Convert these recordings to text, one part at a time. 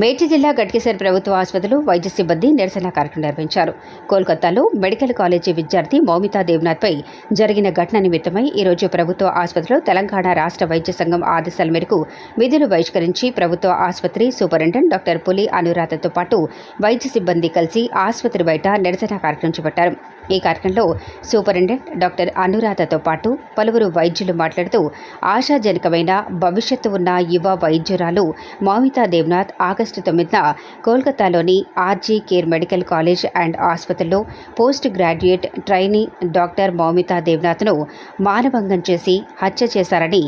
మేడ్చి జిల్లా గట్కేసర్ ప్రభుత్వ ఆసుపత్రిలో వైద్య సిబ్బంది నిరసన కార్యక్రమం నిర్వహించారు. కోల్కతాలో మెడికల్ కాలేజీ విద్యార్థి మౌమితా దేవ్నాథ్పై జరిగిన ఘటన నిమిత్తమై ఈరోజు ప్రభుత్వ ఆసుపత్రిలో తెలంగాణ రాష్ట్ర వైద్య సంఘం ఆదేశాల మేరకు విధులు బహిష్కరించి ప్రభుత్వ ఆసుపత్రి సూపరింటెండెంట్ డాక్టర్ పులి అనురాధతో పాటు వైద్య సిబ్బంది కలిసి ఆసుపత్రి బయట నిరసన కార్యక్రమం చేపట్టారు. ఈ కార్యక్రమంలో సూపరింటెండెంట్ డాక్టర్ అనురాధతో పాటు పలువురు వైద్యులు మాట్లాడుతూ ఆశాజనకమైన భవిష్యత్తు ఉన్న యువ వైద్యురాలు మౌమితా దేవ్నాథ్ ఆగస్టు తొమ్మిదిన కోల్కతాలోని RG Kar medical college and ఆసుపత్రిలో post graduate trainee doctor Moumita దేవ్నాథ్ను మానభంగం చేసి హత్య చేశారని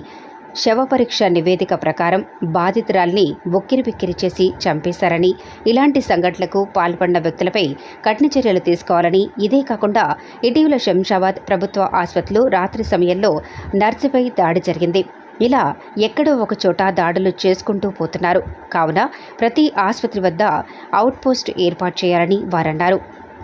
శవ పరీక్ష నివేదిక ప్రకారం బాధితురాల్ని ఉక్కిరిబిక్కిరి చేసి చంపేశారని ఇలాంటి సంఘటనలకు పాల్పడిన వ్యక్తులపై కఠిన చర్యలు తీసుకోవాలని ఇదే కాకుండా ఇటీవల శంషాబాద్ ప్రభుత్వ ఆసుపత్రిలో రాత్రి సమయంలో నర్సుపై దాడి జరిగింది. ఇలా ఎక్కడో ఒక చోట దాడులు చేసుకుంటూ పోతున్నారు. కావున ప్రతి ఆసుపత్రి వద్ద అవుట్పోస్ట్ ఏర్పాటు చేయాలని వారన్నారు.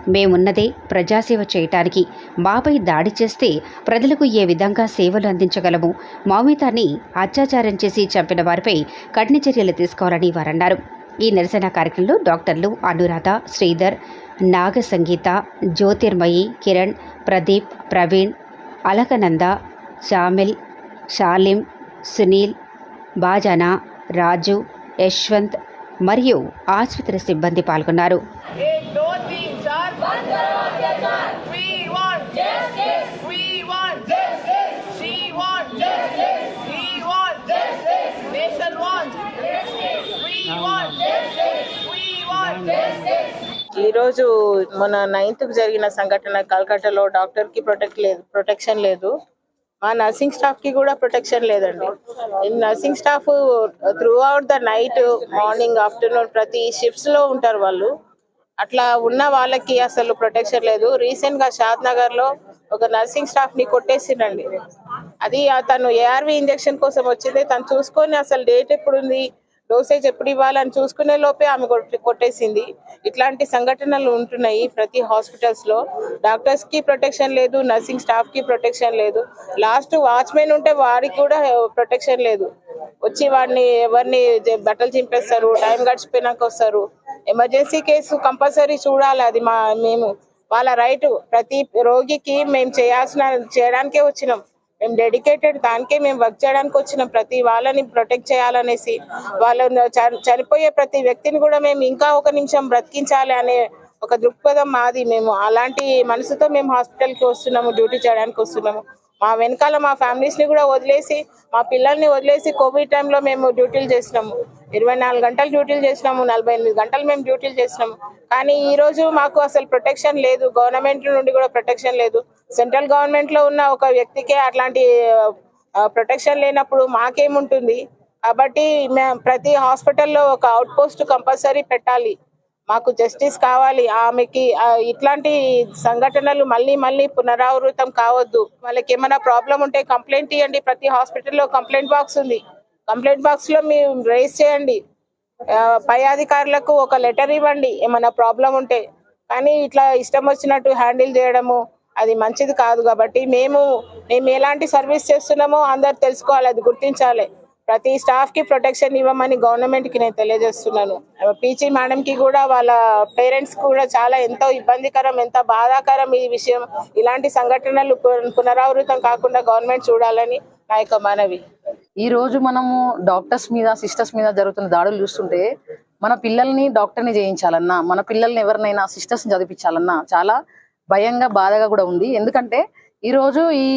మేమున్నదే ప్రజాసేవ చేయటానికి. మాపై దాడి చేస్తే ప్రజలకు ఏ విధంగా సేవలు అందించగలము? మౌమితాన్ని అత్యాచారం చేసి చంపిన వారిపై కఠిన చర్యలు తీసుకోవాలని వారన్నారు. ఈ నిరసన కార్యక్రమంలో డాక్టర్లు అనురాధ శ్రీధర్ నాగ సంగీత జ్యోతిర్మయి కిరణ్ ప్రదీప్ ప్రవీణ్ అలకనంద షామిల్ షాలిం సునీల్ బాజానా రాజు యశ్వంత్ మరియు ఆసుపత్రి సిబ్బంది పాల్గొన్నారు. ఈరోజు మన నైన్త్ జరిగిన సంఘటన కల్కట్టాలో డాక్టర్కి ప్రొటెక్ట్ లేదు ప్రొటెక్షన్ లేదు. మా నర్సింగ్ స్టాఫ్కి కూడా ప్రొటెక్షన్ లేదండి. Nursing staff throughout the night morning afternoon ప్రతి షిఫ్ట్స్లో ఉంటారు వాళ్ళు. అట్లా ఉన్న వాళ్ళకి అసలు ప్రొటెక్షన్ లేదు. రీసెంట్గా షాద్ నగర్లో ఒక నర్సింగ్ స్టాఫ్ని కొట్టేసిండండి. అది తను ఏఆర్వి ఇంజెక్షన్ కోసం వచ్చింది. తను చూసుకొని అసలు డేట్ ఎప్పుడు ఉంది డోసేజ్ ఎప్పుడు ఇవ్వాలని చూసుకునే లోపే ఆమె కొట్టేసింది. ఇట్లాంటి సంఘటనలు ఉంటున్నాయి ప్రతి హాస్పిటల్స్లో డాక్టర్స్కి ప్రొటెక్షన్ లేదు నర్సింగ్ స్టాఫ్కి ప్రొటెక్షన్ లేదు. లాస్ట్ వాచ్మెన్ ఉంటే వారికి కూడా ప్రొటెక్షన్ లేదు. వచ్చి వాడిని ఎవరిని బట్టలు చింపేస్తారు టైం గడిచిపోయినాక వస్తారు. ఎమర్జెన్సీ కేసు కంపల్సరీ చూడాలి. అది మా మేము వాళ్ళ రైట్. ప్రతి రోగికి మేము చేయాల్సిన చేయడానికే వచ్చినాం. మేము డెడికేటెడ్ దానికే మేము వర్క్ చేయడానికి వచ్చినాం. ప్రతి వాళ్ళని ప్రొటెక్ట్ చేయాలనేసి వాళ్ళని చని- చనిపోయే ప్రతి వ్యక్తిని కూడా మేము ఇంకా ఒక నిమిషం బ్రతికించాలి అనే ఒక దృక్పథం మాది. మేము అలాంటి మనసుతో మేము హాస్పిటల్కి వస్తున్నాము డ్యూటీ చేయడానికి వస్తున్నాము. మా వెనకాల మా ఫ్యామిలీస్ని కూడా వదిలేసి మా పిల్లల్ని వదిలేసి కోవిడ్ టైంలో మేము డ్యూటీలు చేసినాము. ఇరవై నాలుగు గంటలు డ్యూటీలు చేసినాము నలభై ఎనిమిది గంటలు మేము డ్యూటీలు చేసినాము. కానీ ఈ రోజు మాకు అసలు ప్రొటెక్షన్ లేదు గవర్నమెంట్ నుండి కూడా ప్రొటెక్షన్ లేదు. సెంట్రల్ గవర్నమెంట్లో ఉన్న ఒక వ్యక్తికే అట్లాంటి ప్రొటెక్షన్ లేనప్పుడు మాకేముంటుంది? కాబట్టి మేము ప్రతి హాస్పిటల్లో ఒక అవుట్ పోస్ట్ కంపల్సరీ పెట్టాలి. మాకు జస్టిస్ కావాలి. ఆమెకి ఇట్లాంటి సంఘటనలు మళ్ళీ మళ్ళీ పునరావృతం కావద్దు. వాళ్ళకి ఏమైనా ప్రాబ్లం ఉంటే కంప్లైంట్ ఇవ్వండి ప్రతి హాస్పిటల్లో కంప్లైంట్ బాక్స్ ఉంది. కంప్లైంట్ బాక్స్లో మీరు రేస్ చేయండి. పై అధికారులకు ఒక లెటర్ ఇవ్వండి. ఏమైనా ప్రాబ్లం ఉంటే. కానీ ఇట్లా ఇష్టం వచ్చినట్టు హ్యాండిల్ చేయడము అది మంచిది కాదు కాబట్టి మేము మేము ఎలాంటి సర్వీస్ చేస్తున్నామో అందరు తెలుసుకోవాలి అది గుర్తించాలి. ప్రతి స్టాఫ్కి ప్రొటెక్షన్ ఇవ్వమని గవర్నమెంట్కి నేను తెలియజేస్తున్నాను. పీచీ మేడం కి కూడా వాళ్ళ పేరెంట్స్ కూడా చాలా ఎంతో ఇబ్బందికరం ఎంత బాధాకరం ఈ విషయం. ఇలాంటి సంఘటనలు పునరావృతం కాకుండా గవర్నమెంట్ చూడాలని నా యొక్క మనవి. ఈ రోజు మనము డాక్టర్స్ మీద సిస్టర్స్ మీద జరుగుతున్న దాడులు చూస్తుంటే మన పిల్లల్ని డాక్టర్ని చేయించాలన్నా మన పిల్లల్ని ఎవరినైనా సిస్టర్స్ చదివించాలన్నా చాలా భయంగా బాధగా కూడా ఉంది. ఎందుకంటే ఈ రోజు ఈ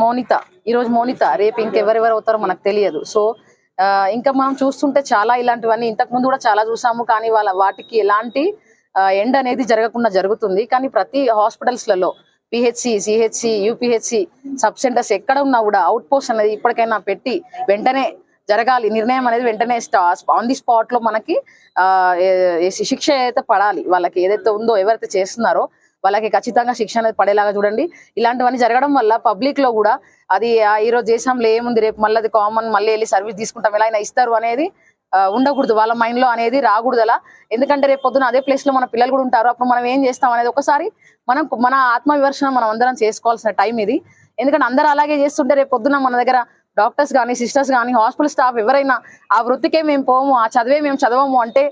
మోనిత ఈ రోజు మోనిత రేపు ఇంకెవరెవరు అవుతారో మనకు తెలియదు. సో ఇంకా మనం చూస్తుంటే చాలా ఇలాంటివన్నీ ఇంతకు ముందు కూడా చాలా చూసాము కానీ వాళ్ళ వాటికి ఎలాంటి ఎండ్ అనేది జరగకుండా జరుగుతుంది. కానీ ప్రతి హాస్పిటల్స్లలో PHC CHC UPHC sub centres ఎక్కడ ఉన్నా కూడా అవుట్ పోస్ట్ అనేది ఇప్పటికైనా పెట్టి వెంటనే జరగాలి. నిర్ణయం అనేది వెంటనే ఆన్ ది స్పాట్లో మనకి శిక్ష అయితే పడాలి వాళ్ళకి ఏదైతే ఉందో ఎవరైతే చేస్తున్నారో వాళ్ళకి ఖచ్చితంగా శిక్షణ పడేలాగా చూడండి. ఇలాంటివన్నీ జరగడం వల్ల పబ్లిక్లో కూడా అది ఈరోజు ఈ రోజు ఏముంది? రేపు మళ్ళీ అది కామన్ మళ్ళీ వెళ్ళి సర్వీస్ తీసుకుంటాం. ఎలా అయినా ఇస్తారు అనేది ఉండకూడదు. వాళ్ళ మైండ్లో అనేది రాకూడదు అలా ఎందుకంటే రేపు పొద్దున అదే ప్లేస్లో మన పిల్లలు కూడా ఉంటారు. అప్పుడు మనం ఏం చేస్తాం అనేది ఒకసారి మనం మన ఆత్మవిమర్శన మనం అందరం చేసుకోవాల్సిన టైం ఇది. ఎందుకంటే అందరూ అలాగే చేస్తుంటే రేపు పొద్దున మన దగ్గర డాక్టర్స్ కానీ సిస్టర్స్ కానీ హాస్పిటల్ స్టాఫ్ ఎవరైనా ఆ వృత్తికే మేము పోము ఆ చదివే మేము చదవము అంటే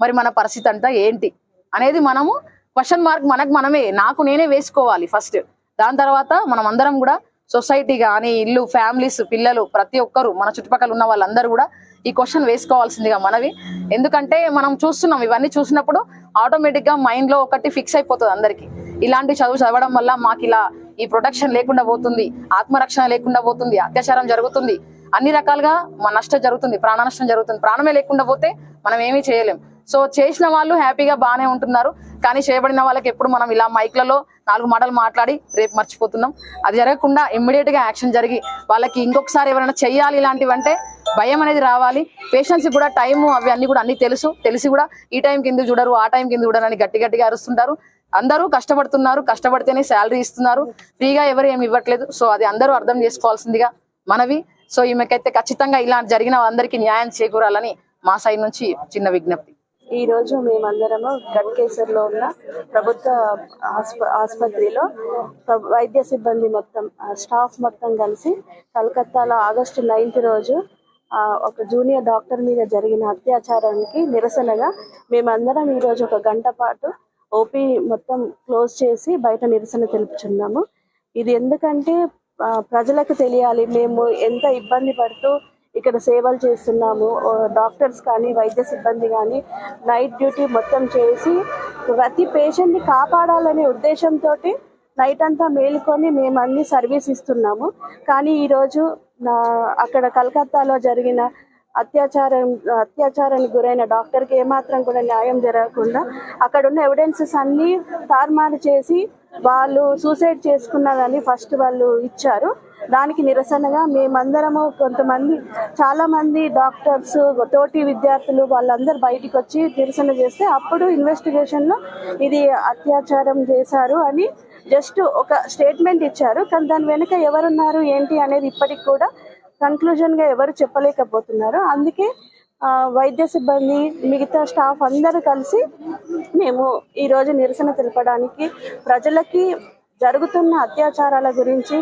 మరి మన పరిస్థితి అంతా ఏంటి? అనేది మనము క్వశ్చన్ మార్క్ మనకు మనమే. నాకు నేనే వేసుకోవాలి ఫస్ట్ దాని తర్వాత మనం అందరం కూడా సొసైటీ కానీ ఇల్లు ఫ్యామిలీస్ పిల్లలు ప్రతి ఒక్కరు మన చుట్టుపక్కల ఉన్న వాళ్ళందరూ కూడా ఈ క్వశ్చన్ వేసుకోవాల్సిందిగా మనవి. ఎందుకంటే మనం చూస్తున్నాం ఇవన్నీ చూసినప్పుడు ఆటోమేటిక్గా మైండ్లో ఒకటి ఫిక్స్ అయిపోతుంది అందరికి. ఇలాంటి చదువు చదవడం వల్ల మాకు ఇలా ఈ ప్రొటెక్షన్ లేకుండా పోతుంది ఆత్మరక్షణ లేకుండా పోతుంది అత్యాచారం జరుగుతుంది. అన్ని రకాలుగా మన నష్టం జరుగుతుంది ప్రాణ నష్టం జరుగుతుంది. ప్రాణమే లేకుండా పోతే మనం ఏమీ చేయలేం. సో చేసిన వాళ్ళు హ్యాపీగా బాగానే ఉంటున్నారు. కానీ చేయబడిన వాళ్ళకి ఎప్పుడు మనం ఇలా మైక్లలో నాలుగు మాటలు మాట్లాడి రేపు మర్చిపోతున్నాం. అది జరగకుండా ఇమ్మీడియట్గా యాక్షన్ జరిగి వాళ్ళకి ఇంకొకసారి ఎవరైనా చెయ్యాలి ఇలాంటివంటే భయం అనేది రావాలి. పేషెంట్స్ కూడా టైం అవి అన్ని కూడా అన్ని తెలుసు. తెలిసి కూడా ఈ టైం కింద చూడరు ఆ టైం కింద చూడరు అని గట్టి గట్టిగా అరుస్తుంటారు. అందరూ కష్టపడుతున్నారు కష్టపడితేనే శాలరీ ఇస్తున్నారు. ఫ్రీగా ఎవరు ఏమి ఇవ్వట్లేదు. సో అది అందరూ అర్థం చేసుకోవాల్సిందిగా మనవి. సో ఈమెకైతే ఖచ్చితంగా ఇలా జరిగిన అందరికీ న్యాయం చేకూరాలని మా సైడ్ నుంచి చిన్న విజ్ఞప్తి. ఈ రోజు మేమందరము గట్కేసర్లో ఉన్న ప్రభుత్వ ఆస్ప ఆసుపత్రిలో ప్ర- వైద్య సిబ్బంది మొత్తం స్టాఫ్ మొత్తం కలిసి కలకత్తాలో ఆగస్టు నైన్త్ రోజు ఒక జూనియర్ డాక్టర్ మీద జరిగిన అత్యాచారానికి నిరసనగా మేమందరం ఈరోజు ఒక గంట పాటు ఓపీ మొత్తం క్లోజ్ చేసి బయట నిరసన తెలుపుచున్నాము. ఇది ఎందుకంటే ప్రజలకు తెలియాలి. మేము ఎంత ఇబ్బంది పడుతూ ఇక్కడ సేవలు చేస్తున్నాము. డాక్టర్స్ కానీ వైద్య సిబ్బంది కానీ నైట్ డ్యూటీ మొత్తం చేసి ప్రతి పేషెంట్ని కాపాడాలనే ఉద్దేశంతో నైట్ అంతా మేలుకొని మేము అన్ని సర్వీస్ ఇస్తున్నాము. కానీ ఈరోజు నా అక్కడ కలకత్తాలో జరిగిన అత్యాచారం అత్యాచారానికి గురైన డాక్టర్కి ఏమాత్రం కూడా న్యాయం జరగకుండా అక్కడ ఉన్న ఎవిడెన్సెస్ అన్నీ తారుమారు చేసి వాళ్ళు సూసైడ్ చేసుకున్నదని ఫస్ట్ వాళ్ళు ఇచ్చారు. దానికి నిరసనగా మేమందరము కొంతమంది చాలామంది డాక్టర్స్ తోటి విద్యార్థులు వాళ్ళందరూ బయటికి వచ్చి నిరసన చేస్తే అప్పుడు ఇన్వెస్టిగేషన్లో ఇది అత్యాచారం చేశారు అని జస్ట్ ఒక స్టేట్మెంట్ ఇచ్చారు. కానీ దాని వెనుక ఎవరున్నారు ఏంటి అనేది ఇప్పటికి కూడా కన్క్లూజన్గా ఎవరు చెప్పలేకపోతున్నారు అందుకే వైద్య సిబ్బంది మిగతా స్టాఫ్ అందరూ కలిసి మేము ఈరోజు నిరసన తెలపడానికి ప్రజలకి జరుగుతున్న అత్యాచారాల గురించి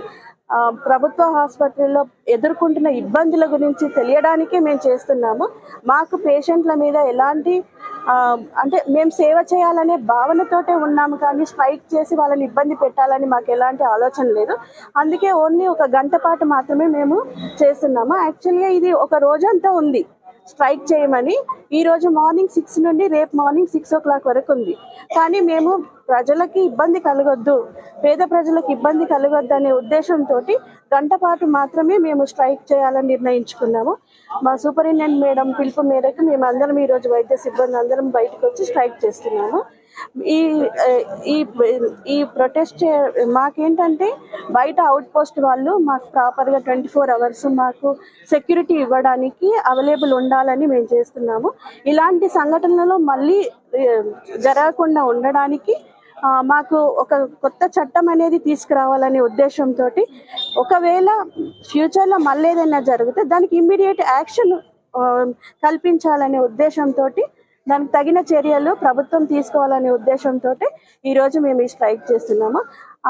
ప్రభుత్వ ఆసుపత్రిలో ఎదుర్కొంటున్న ఇబ్బందుల గురించి తెలియడానికే మేము చేస్తున్నాము. మాకు పేషెంట్ల మీద ఎలాంటి అంటే మేము సేవ చేయాలనే భావనతోటే ఉన్నాము కానీ స్ట్రైక్ చేసి వాళ్ళని ఇబ్బంది పెట్టాలని మాకు ఎలాంటి ఆలోచన లేదు. అందుకే ఓన్లీ ఒక గంట పాటు మాత్రమే మేము చేస్తున్నాము. యాక్చువల్గా ఇది ఒక రోజంతా ఉంది స్ట్రైక్ చేయమని. ఈ రోజు మార్నింగ్ సిక్స్ నుండి రేపు మార్నింగ్ సిక్స్ ఓ క్లాక్ వరకు ఉంది. కానీ మేము ప్రజలకి ఇబ్బంది కలగొద్దు పేద ప్రజలకు ఇబ్బంది కలగొద్దు అనే ఉద్దేశంతో గంట పాటు మాత్రమే మేము స్ట్రైక్ చేయాలని నిర్ణయించుకున్నాము. మా సూపరింటెండెంట్ మేడం పిలుపు మేరకు మేము అందరం ఈ రోజు వైద్య సిబ్బంది అందరం బయటకు వచ్చి స్ట్రైక్ చేస్తున్నాము. ఈ ఈ ఈ ప్రొటెస్ట్ చే- మాకేంటంటే బయట అవుట్ పోస్ట్ వాళ్ళు మాకు ప్రాపర్గా ట్వంటీ ఫోర్ అవర్స్ మాకు సెక్యూరిటీ ఇవ్వడానికి అవైలబుల్ ఉండాలని మేము చేస్తున్నాము. ఇలాంటి సంఘటనలో మళ్ళీ జరగకుండా ఉండడానికి మాకు ఒక కొత్త చట్టం అనేది తీసుకురావాలనే ఉద్దేశంతో ఒకవేళ ఫ్యూచర్లో మళ్ళీ ఏదైనా జరిగితే దానికి ఇమ్మీడియట్ యాక్షన్ కల్పించాలనే ఉద్దేశంతో దానికి తగిన చర్యలు ప్రభుత్వం తీసుకోవాలనే ఉద్దేశంతో ఈరోజు మేము ఈ స్ట్రైక్ చేస్తున్నాము.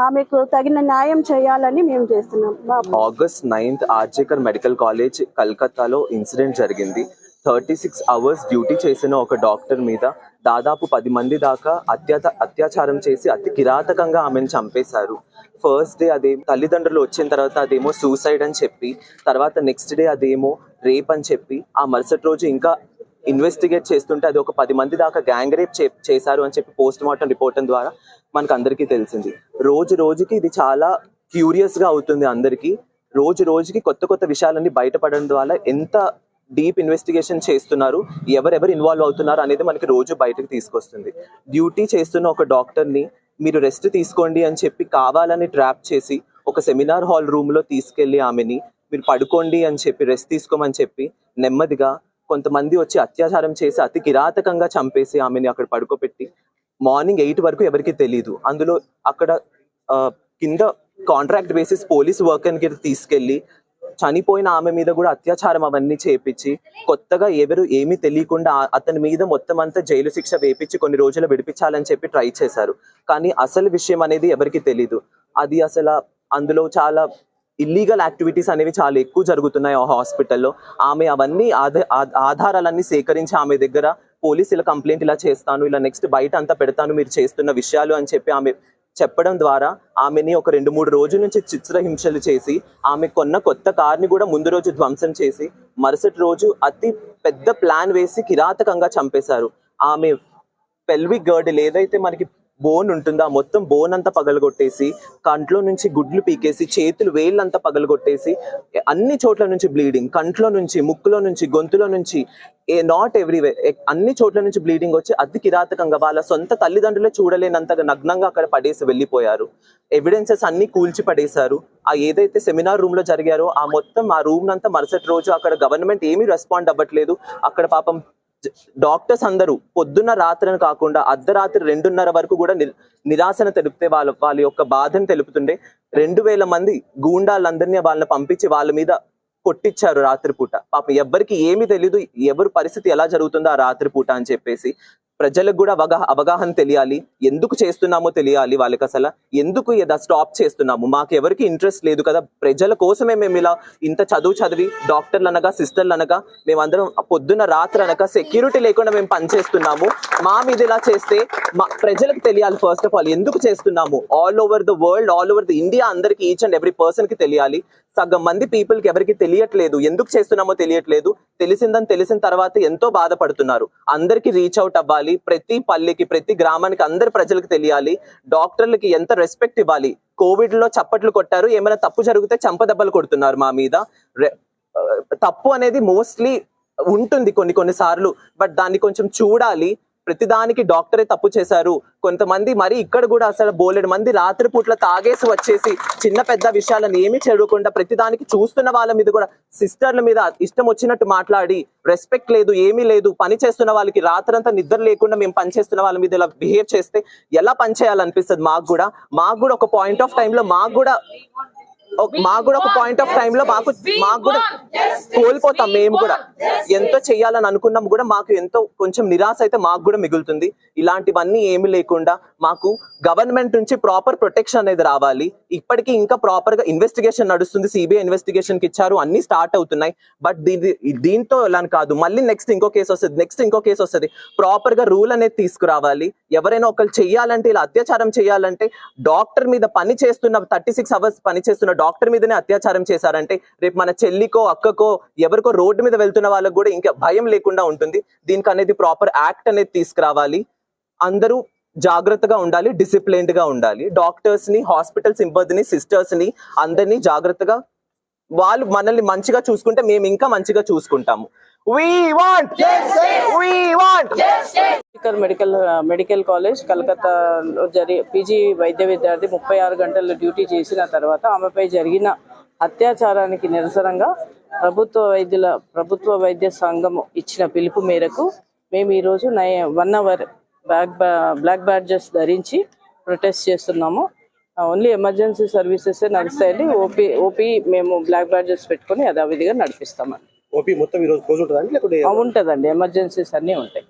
ఆమెకు తగిన న్యాయం చేయాలని మేము చేస్తున్నాం. మా August ninth RG Kar medical college కల్కత్తాలో incident జరిగింది. థర్టీ సిక్స్ అవర్స్ డ్యూటీ చేసిన ఒక డాక్టర్ మీద దాదాపు పది మంది దాకా అత్యాత అత్యాచారం చేసి అతి కిరాతకంగా ఆమెను చంపేశారు. ఫస్ట్ డే అదే తల్లిదండ్రులు వచ్చిన తర్వాత అదేమో సూసైడ్ అని చెప్పి తర్వాత నెక్స్ట్ డే అదేమో రేప్ అని చెప్పి ఆ మరుసటి రోజు ఇంకా ఇన్వెస్టిగేట్ చేస్తుంటే అది ఒక పది మంది దాకా గ్యాంగ్ రేప్ చే- చేశారు అని చెప్పి పోస్ట్ మార్టం రిపోర్ట్ ద్వారా మనకు అందరికీ తెలిసింది. రోజు రోజుకి ఇది చాలా క్యూరియస్గా అవుతుంది అందరికీ. రోజు రోజుకి కొత్త కొత్త విషయాలన్నీ బయటపడడం ద్వారా ఎంత డీప్ ఇన్వెస్టిగేషన్ చేస్తున్నారు. ఎవరెవరు ఇన్వాల్వ్ అవుతున్నారు అనేది మనకి రోజు బయటకు తీసుకొస్తుంది. డ్యూటీ చేస్తున్న ఒక డాక్టర్ని మీరు రెస్ట్ తీసుకోండి అని చెప్పి కావాలని ట్రాప్ చేసి ఒక సెమినార్ హాల్ రూమ్లో ఆమెని మీరు పడుకోండి అని చెప్పి రెస్ట్ తీసుకోమని చెప్పి నెమ్మదిగా కొంతమంది వచ్చి అత్యాచారం చేసి అతి కిరాతకంగా చంపేసి ఆమెని అక్కడ పడుకోబెట్టి మార్నింగ్ ఎయిట్ వరకు ఎవరికి తెలియదు అందులో అక్కడ కింద కాంట్రాక్ట్ బేసిస్ పోలీస్ వర్కర్కి తీసుకెళ్ళి చనిపోయిన ఆమె మీద కూడా అత్యాచారం అవన్నీ చేపించి కొత్తగా ఎవరు ఏమీ తెలియకుండా అతని మీద మొత్తం అంతా జైలు శిక్ష వేపించి కొన్ని రోజులు విడిపించాలని చెప్పి ట్రై చేశారు. కానీ అసలు విషయం అనేది ఎవరికి తెలీదు. అది అసలు అందులో చాలా ఇల్లీగల్ యాక్టివిటీస్ అనేవి చాలా ఎక్కువ జరుగుతున్నాయి ఆ హాస్పిటల్లో. ఆమె అవన్నీ ఆధారాలన్నీ సేకరించి ఆమె దగ్గర పోలీసుల కంప్లైంట్ ఇలా చేస్తాను ఇలా నెక్స్ట్ బయట అంతా పెడతాను మీరు చేస్తున్న విషయాలు అని చెప్పి ఆమె చెప్పడం ద్వారా ఆమెని ఒక రెండు మూడు రోజుల నుంచి చిత్రహింసలు చేసి ఆమె కొన్న కొత్త కార్ని కూడా ముందు రోజు ధ్వంసం చేసి మరుసటి రోజు అతి పెద్ద ప్లాన్ వేసి కిరాతకంగా చంపేశారు. ఆమె పెల్వి గర్డిల్ ఏదైతే మనకి బోన్ ఉంటుందో? ఆ మొత్తం బోన్ అంతా పగలగొట్టేసి కంట్లో నుంచి గుడ్లు పీకేసి చేతులు వేళ్ళంతా పగలగొట్టేసి అన్ని చోట్ల నుంచి బ్లీడింగ్ కంట్లో నుంచి ముక్కులో నుంచి గొంతులో నుంచి ఏ నాట్ ఎవ్రీవే అన్ని చోట్ల నుంచి బ్లీడింగ్ వచ్చి అతి కిరాతకంగా వాళ్ళ సొంత తల్లిదండ్రులే చూడలేనంతగా నగ్నంగా అక్కడ పడేసి వెళ్ళిపోయారు. ఎవిడెన్సెస్ అన్ని కూల్చి పడేశారు. ఆ ఏదైతే సెమినార్ రూమ్లో జరిగారో ఆ మొత్తం ఆ రూమ్ అంతా మరుసటి రోజు అక్కడ గవర్నమెంట్ ఏమీ రెస్పాండ్ అవ్వట్లేదు. అక్కడ పాపం డాక్టర్స్ అందరూ పొద్దున్న రాత్రిని కాకుండా అర్ధరాత్రి రెండున్నర వరకు కూడా నిరాశన తెలిపితే వాళ్ళ వాళ్ళ యొక్క బాధను తెలుపుతుండే రెండు వేల మంది గూండాలందరినీ వాళ్ళని పంపించి వాళ్ళ మీద కొట్టించారు రాత్రిపూట. పాపం ఎవ్వరికి ఏమీ తెలీదు ఎవరి పరిస్థితి ఎలా జరుగుతుందో ఆ రాత్రిపూట అని చెప్పేసి ప్రజలకు కూడా అవగా అవగాహన తెలియాలి. ఎందుకు చేస్తున్నామో తెలియాలి వాళ్ళకి అసలు. ఎందుకు ఇలా స్టాప్ చేస్తున్నాము? మాకు ఎవరికి ఇంట్రెస్ట్ లేదు కదా. ప్రజల కోసమే మేము ఇలా ఇంత చదువు చదివి డాక్టర్లు అనగా సిస్టర్లు అనగా మేమందరం పొద్దున్న రాత్రి అనగా సెక్యూరిటీ లేకుండా మేము పనిచేస్తున్నాము. మా మీద ఇలా చేస్తే మా ప్రజలకు తెలియాలి ఫస్ట్ ఆఫ్ ఆల్. ఎందుకు చేస్తున్నాము? All over the world all over the India అందరికి ఈచ్ అండ్ ఎవ్రీ పర్సన్కి తెలియాలి. సగం మంది పీపుల్కి ఎవరికి తెలియట్లేదు. ఎందుకు చేస్తున్నామో తెలియట్లేదు. తెలిసిందని తెలిసిన తర్వాత ఎంతో బాధపడుతున్నారు. అందరికి రీచ్ అవుట్ అవ్వాలి. ప్రతి పల్లెకి ప్రతి గ్రామానికి అందరి ప్రజలకు తెలియాలి. డాక్టర్లకి ఎంత రెస్పెక్ట్ ఇవ్వాలి? కోవిడ్లో చప్పట్లు కొట్టారు. ఏమైనా తప్పు జరిగితే చంపదెబ్బలు కొడుతున్నారు మా మీద. తప్పు అనేది మోస్ట్లీ ఉంటుంది కొన్ని కొన్ని సార్లు. బట్ దాన్ని కొంచెం చూడాలి. ప్రతిదానికి డాక్టరే తప్పు చేశారు. కొంతమంది మరి ఇక్కడ కూడా అసలు బోలెడు మంది రాత్రిపూట్ల తాగేసి వచ్చేసి చిన్న పెద్ద విషయాలను ఏమి చెడకుండా ప్రతిదానికి చూస్తున్న వాళ్ళ మీద కూడా సిస్టర్ల మీద ఇష్టం వచ్చినట్టు మాట్లాడి రెస్పెక్ట్ లేదు ఏమీ లేదు పని చేస్తున్న వాళ్ళకి రాత్రంతా నిద్ర లేకుండా మేము పని చేస్తున్న వాళ్ళ మీద ఇలా బిహేవ్ చేస్తే ఎలా పనిచేయాలనిపిస్తుంది మాకు కూడా? మాకు కూడా ఒక పాయింట్ ఆఫ్ టైంలో మాకు కూడా మాకు కూడా ఒక పాయింట్ ఆఫ్ టైం లో మాకు మాకు కూడా కోల్పోతాం మేము కూడా. ఎంతో చెయ్యాలని అనుకున్నాం కూడా మాకు ఎంతో కొంచెం నిరాశ అయితే మాకు కూడా మిగులుతుంది. ఇలాంటివన్నీ ఏమి లేకుండా మాకు గవర్నమెంట్ నుంచి ప్రాపర్ ప్రొటెక్షన్ అనేది రావాలి. ఇప్పటికీ ఇంకా ప్రాపర్గా ఇన్వెస్టిగేషన్ నడుస్తుంది. సిబిఐ ఇన్వెస్టిగేషన్కి ఇచ్చారు. అన్ని స్టార్ట్ అవుతున్నాయి. బట్ దీని దీంతో ఇలా కాదు. మళ్ళీ నెక్స్ట్ ఇంకో కేసు వస్తుంది. నెక్స్ట్ ఇంకో కేసు వస్తుంది. ప్రాపర్గా రూల్ అనేది తీసుకురావాలి. ఎవరైనా ఒకరు చెయ్యాలంటే ఇలా అత్యాచారం చేయాలంటే డాక్టర్ మీద పని చేస్తున్న థర్టీ సిక్స్ అవర్స్ పని చేస్తున్న డాక్టర్ మీదనే అత్యాచారం చేశారంటే రేపు మన చెల్లికో అక్కకో ఎవరికో రోడ్డు మీద వెళ్తున్న వాళ్ళకు కూడా ఇంకా భయం లేకుండా ఉంటుంది. దీనికి అనేది ప్రాపర్ యాక్ట్ అనేది తీసుకురావాలి. అందరూ జాగ్రత్తగా ఉండాలి డిసిప్లైన్డ్గా ఉండాలి. డాక్టర్స్ని హాస్పిటల్ సిబ్బందిని సిస్టర్స్ని అందరినీ జాగ్రత్తగా వాళ్ళు మనల్ని మంచిగా చూసుకుంటే మేము ఇంకా మంచిగా చూసుకుంటాము. మెడికల్ మెడికల్ కాలేజ్ కలకత్తాలో జరి పీజీ వైద్య విద్యార్థి ముప్పై ఆరు గంటలు డ్యూటీ చేసిన తర్వాత ఆమెపై జరిగిన అత్యాచారానికి నిరసనగా ప్రభుత్వ వైద్యుల ప్రభుత్వ వైద్య సంఘం ఇచ్చిన పిలుపు మేరకు మేము ఈరోజు నై one hour black black badges ధరించి ప్రొటెస్ట్ చేస్తున్నాము. ఓన్లీ ఎమర్జెన్సీ సర్వీసెస్ నడుస్తాయండి. ఓపీ ఓపీ మేము బ్లాక్ బ్యాడ్జెస్ పెట్టుకొని యథావిధిగా నడిపిస్తామండి. ఓపీ మొత్తం ఈ రోజు క్లోజ్ ఉంటుందండి లేకుంటే ఉంటదండి. ఎమర్జెన్సీస్ అన్నీ ఉంటాయి.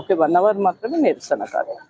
ఓకే వన్ అవర్ మాత్రమే నిరసన కార్యం